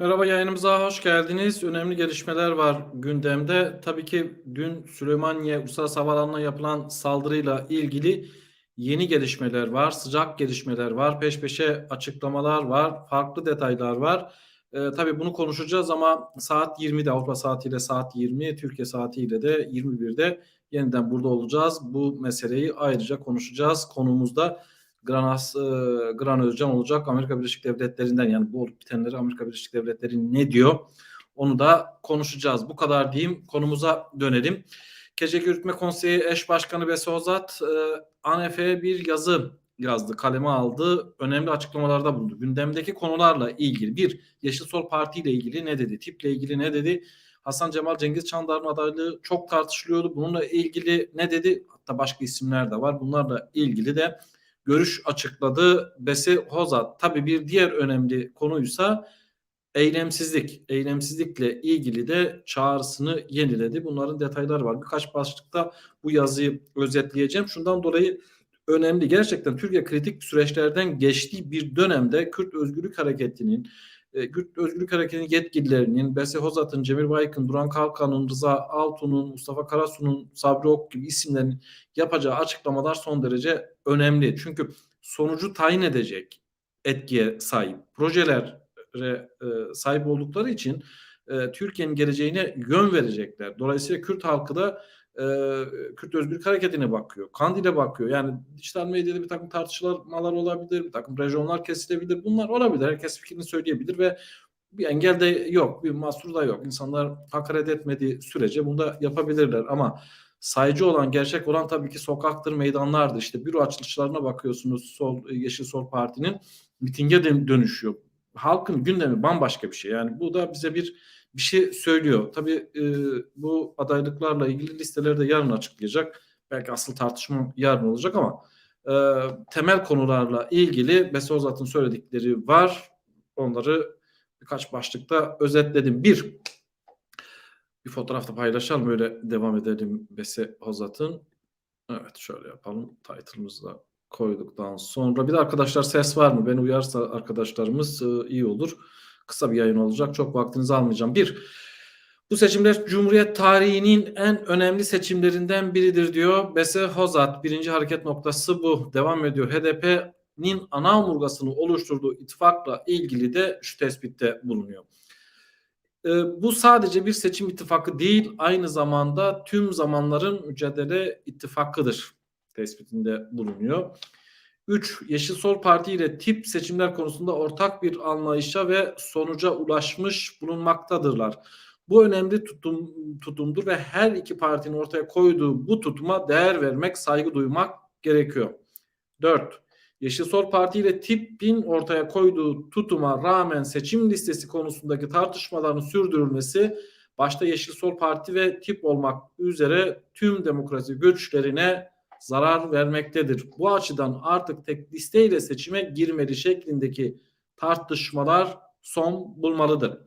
Merhaba yayınımıza hoş geldiniz. Önemli gelişmeler var gündemde. Tabii ki dün Süleymaniye Uluslararası Havaalanı'na yapılan saldırıyla ilgili yeni gelişmeler var, sıcak gelişmeler var, peş peşe açıklamalar var, farklı detaylar var. Ee, tabii bunu konuşacağız ama saat 20'de Avrupa saatiyle saat 20, Türkiye saatiyle de 21'de yeniden burada olacağız. Bu meseleyi ayrıca konuşacağız. Konumuzda Granas, e, Gran Özcan olacak Amerika Birleşik Devletleri'nden yani bu olup bitenleri Amerika Birleşik Devletleri ne diyor onu da konuşacağız. Bu kadar diyeyim konumuza dönelim. Gece Yürütme Konseyi Eş Başkanı Besi Ozat e, ANF'ye bir yazı yazdı, kaleme aldı. Önemli açıklamalarda bulundu. Gündemdeki konularla ilgili bir Yeşil Sol Parti ile ilgili ne dedi? Tiple ilgili ne dedi? Hasan Cemal Cengiz Çandar'ın adaylığı çok tartışılıyordu. Bununla ilgili ne dedi? Hatta başka isimler de var. Bunlarla ilgili de görüş açıkladı. Besi Hozat tabii bir diğer önemli konuysa eylemsizlik. Eylemsizlikle ilgili de çağrısını yeniledi. Bunların detayları var. Birkaç başlıkta bu yazıyı özetleyeceğim. Şundan dolayı önemli. Gerçekten Türkiye kritik süreçlerden geçtiği bir dönemde Kürt Özgürlük Hareketi'nin e, Kürt Özgürlük Hareketi'nin yetkililerinin, Besi Hozat'ın, Cemil Baykın, Duran Kalkan'ın, Rıza Altun'un, Mustafa Karasu'nun, Sabri Ok gibi isimlerin yapacağı açıklamalar son derece önemli. Çünkü sonucu tayin edecek etkiye sahip projelere e, sahip oldukları için e, Türkiye'nin geleceğine yön verecekler. Dolayısıyla Kürt halkı da e, Kürt Özgürlük Hareketi'ne bakıyor. Kandil'e bakıyor. Yani dijital medyada bir takım tartışmalar olabilir, bir takım rejyonlar kesilebilir. Bunlar olabilir. Herkes fikrini söyleyebilir ve bir engel de yok, bir mahsur da yok. İnsanlar hakaret etmediği sürece bunu da yapabilirler ama sayıcı olan, gerçek olan tabii ki sokaktır, meydanlardır. İşte büro açılışlarına bakıyorsunuz Sol Yeşil Sol Parti'nin mitinge dönüşüyor. Halkın gündemi bambaşka bir şey. Yani bu da bize bir bir şey söylüyor. Tabii e, bu adaylıklarla ilgili listeleri de yarın açıklayacak. Belki asıl tartışma yarın olacak ama e, temel konularla ilgili Besozat'ın söyledikleri var. Onları birkaç başlıkta özetledim. Bir, bir fotoğrafta paylaşalım öyle devam edelim Bese Hozat'ın. Evet şöyle yapalım. Title'ımızı koyduktan sonra. Bir de arkadaşlar ses var mı? Beni uyarsa arkadaşlarımız e, iyi olur. Kısa bir yayın olacak. Çok vaktinizi almayacağım. Bir, bu seçimler Cumhuriyet tarihinin en önemli seçimlerinden biridir diyor. Bese Hozat birinci hareket noktası bu. Devam ediyor. HDP'nin ana omurgasını oluşturduğu ittifakla ilgili de şu tespitte bulunuyor. Ee, bu sadece bir seçim ittifakı değil, aynı zamanda tüm zamanların mücadele ittifakıdır tespitinde bulunuyor. 3. Yeşil Sol Parti ile tip seçimler konusunda ortak bir anlayışa ve sonuca ulaşmış bulunmaktadırlar. Bu önemli tutum, tutumdur ve her iki partinin ortaya koyduğu bu tutuma değer vermek, saygı duymak gerekiyor. 4. Yeşil Sol Parti ile TİP'in ortaya koyduğu tutuma rağmen seçim listesi konusundaki tartışmaların sürdürülmesi başta Yeşil Sol Parti ve TİP olmak üzere tüm demokrasi güçlerine zarar vermektedir. Bu açıdan artık tek listeyle seçime girmeli şeklindeki tartışmalar son bulmalıdır.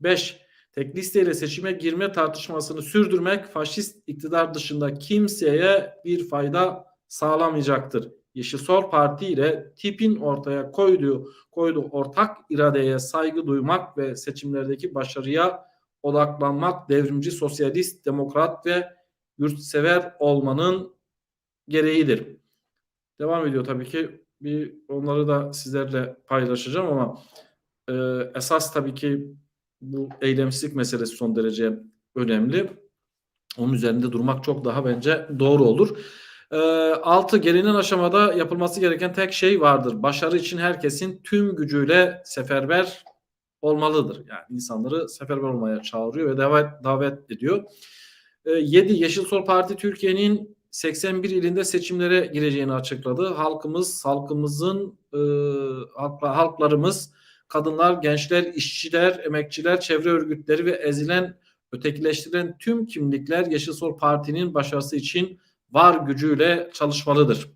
5. Tek listeyle seçime girme tartışmasını sürdürmek faşist iktidar dışında kimseye bir fayda sağlamayacaktır. Yeşil Sol Parti ile tipin ortaya koyduğu, koyduğu ortak iradeye saygı duymak ve seçimlerdeki başarıya odaklanmak devrimci, sosyalist, demokrat ve yurtsever olmanın gereğidir. Devam ediyor tabii ki. Bir onları da sizlerle paylaşacağım ama e, esas tabii ki bu eylemsizlik meselesi son derece önemli. Onun üzerinde durmak çok daha bence doğru olur. E, altı gelinen aşamada yapılması gereken tek şey vardır. Başarı için herkesin tüm gücüyle seferber olmalıdır. Yani insanları seferber olmaya çağırıyor ve davet, davet ediyor. E, 7. Yeşil Sol Parti Türkiye'nin 81 ilinde seçimlere gireceğini açıkladı. Halkımız, halkımızın e, halkla, halklarımız, kadınlar, gençler, işçiler, emekçiler, çevre örgütleri ve ezilen, ötekileştirilen tüm kimlikler Yeşil Sol Parti'nin başarısı için var gücüyle çalışmalıdır.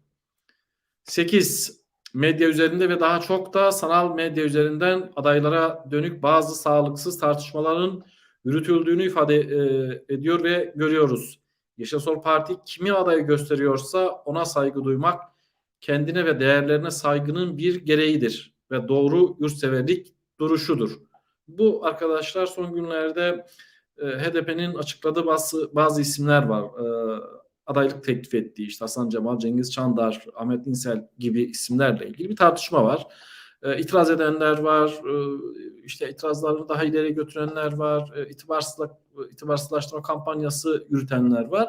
8. Medya üzerinde ve daha çok da sanal medya üzerinden adaylara dönük bazı sağlıksız tartışmaların yürütüldüğünü ifade e, ediyor ve görüyoruz. Yeşil Parti kimi adayı gösteriyorsa ona saygı duymak kendine ve değerlerine saygının bir gereğidir ve doğru yurtseverlik duruşudur. Bu arkadaşlar son günlerde e, HDP'nin açıkladığı bazı bazı isimler var. E, adaylık teklif ettiği işte Hasan Cemal, Cengiz Çandar, Ahmet İnsel gibi isimlerle ilgili bir tartışma var. E, itiraz edenler var, e, işte itirazlarını daha ileri götürenler var, e, itibarsızlık, itibarsızlaştırma kampanyası yürütenler var.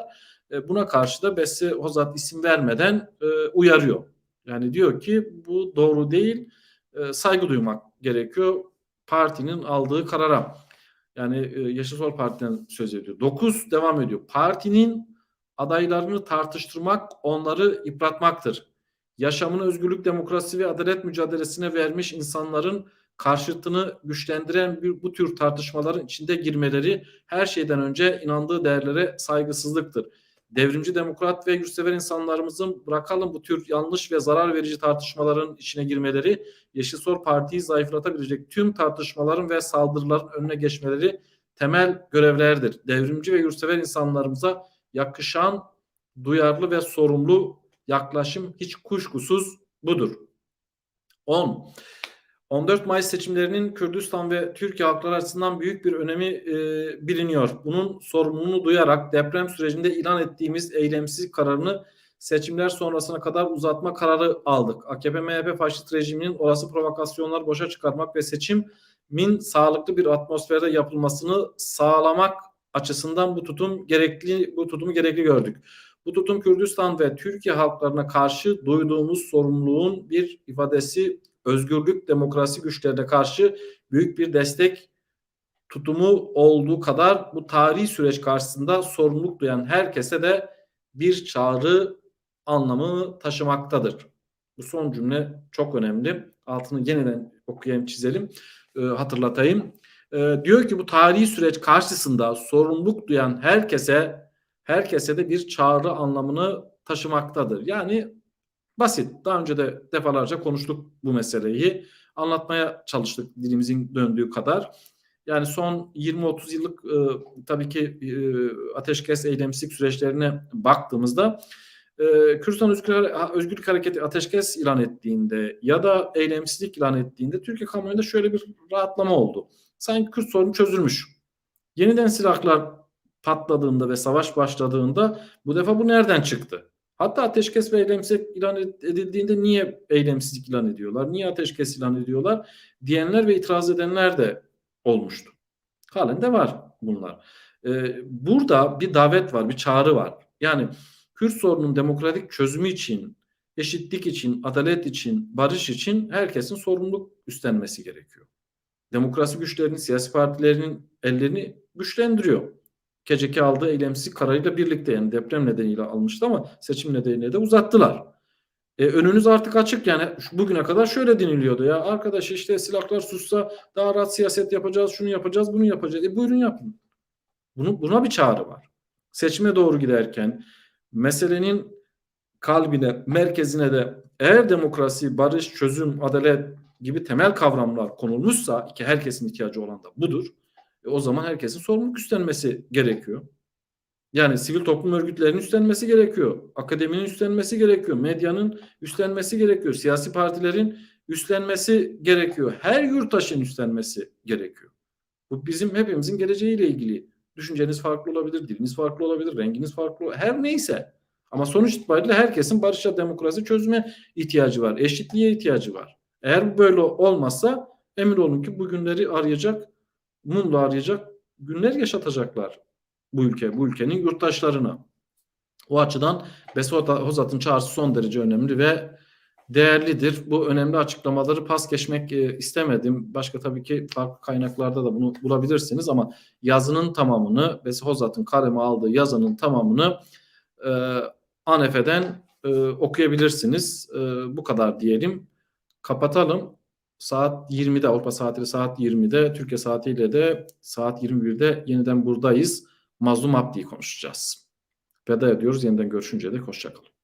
E, buna karşı da Bessi Hozat isim vermeden e, uyarıyor. Yani diyor ki bu doğru değil, e, saygı duymak gerekiyor partinin aldığı karara. Yani e, Yaşar Sol Parti'den söz ediyor. 9 devam ediyor. Partinin adaylarını tartıştırmak onları yıpratmaktır. Yaşamını özgürlük, demokrasi ve adalet mücadelesine vermiş insanların karşıtını güçlendiren bir, bu tür tartışmaların içinde girmeleri her şeyden önce inandığı değerlere saygısızlıktır. Devrimci demokrat ve yurtsever insanlarımızın bırakalım bu tür yanlış ve zarar verici tartışmaların içine girmeleri Yeşil Sol Parti'yi zayıflatabilecek tüm tartışmaların ve saldırıların önüne geçmeleri temel görevlerdir. Devrimci ve yurtsever insanlarımıza yakışan duyarlı ve sorumlu yaklaşım hiç kuşkusuz budur. 10. 14 Mayıs seçimlerinin Kürdistan ve Türkiye halkları açısından büyük bir önemi e, biliniyor. Bunun sorumluluğunu duyarak deprem sürecinde ilan ettiğimiz eylemsizlik kararını seçimler sonrasına kadar uzatma kararı aldık. AKP-MHP faşist rejiminin olası provokasyonlar boşa çıkarmak ve seçimin sağlıklı bir atmosferde yapılmasını sağlamak açısından bu tutum gerekli bu tutumu gerekli gördük. Bu tutum Kürdistan ve Türkiye halklarına karşı duyduğumuz sorumluluğun bir ifadesi özgürlük, demokrasi güçlerine karşı büyük bir destek tutumu olduğu kadar bu tarihi süreç karşısında sorumluluk duyan herkese de bir çağrı anlamı taşımaktadır. Bu son cümle çok önemli. Altını yeniden okuyayım, çizelim, e, hatırlatayım. E, diyor ki bu tarihi süreç karşısında sorumluluk duyan herkese herkese de bir çağrı anlamını taşımaktadır. Yani basit. Daha önce de defalarca konuştuk bu meseleyi. Anlatmaya çalıştık dilimizin döndüğü kadar. Yani son 20-30 yıllık e, tabii ki e, ateşkes eylemsizlik süreçlerine baktığımızda e, Kürdistan Özgür, Özgürlük Hareketi ateşkes ilan ettiğinde ya da eylemsizlik ilan ettiğinde Türkiye kamuoyunda şöyle bir rahatlama oldu. Sanki Kürt sorunu çözülmüş. Yeniden silahlar patladığında ve savaş başladığında bu defa bu nereden çıktı? Hatta ateşkes ve eylemsizlik ilan edildiğinde niye eylemsizlik ilan ediyorlar? Niye ateşkes ilan ediyorlar? Diyenler ve itiraz edenler de olmuştu. Halen de var bunlar. Ee, burada bir davet var, bir çağrı var. Yani Kürt sorunun demokratik çözümü için, eşitlik için, adalet için, barış için herkesin sorumluluk üstlenmesi gerekiyor. Demokrasi güçlerinin, siyasi partilerinin ellerini güçlendiriyor. KCK aldığı eylemsizlik kararıyla birlikte yani deprem nedeniyle almıştı ama seçim nedeniyle de uzattılar. E, önünüz artık açık yani bugüne kadar şöyle deniliyordu ya arkadaş işte silahlar sussa daha rahat siyaset yapacağız şunu yapacağız bunu yapacağız. E buyurun yapın. Bunu, buna bir çağrı var. Seçime doğru giderken meselenin kalbine, merkezine de eğer demokrasi, barış, çözüm, adalet gibi temel kavramlar konulmuşsa ki herkesin ihtiyacı olan da budur. E o zaman herkesin sorumluluk üstlenmesi gerekiyor. Yani sivil toplum örgütlerinin üstlenmesi gerekiyor. Akademinin üstlenmesi gerekiyor. Medyanın üstlenmesi gerekiyor. Siyasi partilerin üstlenmesi gerekiyor. Her yurttaşın üstlenmesi gerekiyor. Bu bizim hepimizin geleceğiyle ilgili. Düşünceniz farklı olabilir, diliniz farklı olabilir, renginiz farklı olabilir. Her neyse. Ama sonuç itibariyle herkesin barışa, demokrasi çözüme ihtiyacı var. Eşitliğe ihtiyacı var. Eğer böyle olmazsa emin olun ki bu günleri arayacak, mumla arayacak günler yaşatacaklar bu ülke, bu ülkenin yurttaşlarına. O açıdan Besot Hozat'ın çağrısı son derece önemli ve değerlidir. Bu önemli açıklamaları pas geçmek e, istemedim. Başka tabii ki farklı kaynaklarda da bunu bulabilirsiniz ama yazının tamamını Besi Hozat'ın kaleme aldığı yazının tamamını e, ANEF'den e, okuyabilirsiniz. E, bu kadar diyelim. Kapatalım. Saat 20'de Avrupa saatiyle saat 20'de Türkiye saatiyle de saat 21'de yeniden buradayız. Mazlum Abdi'yi konuşacağız. Veda ediyoruz. Yeniden görüşünceye dek hoşçakalın.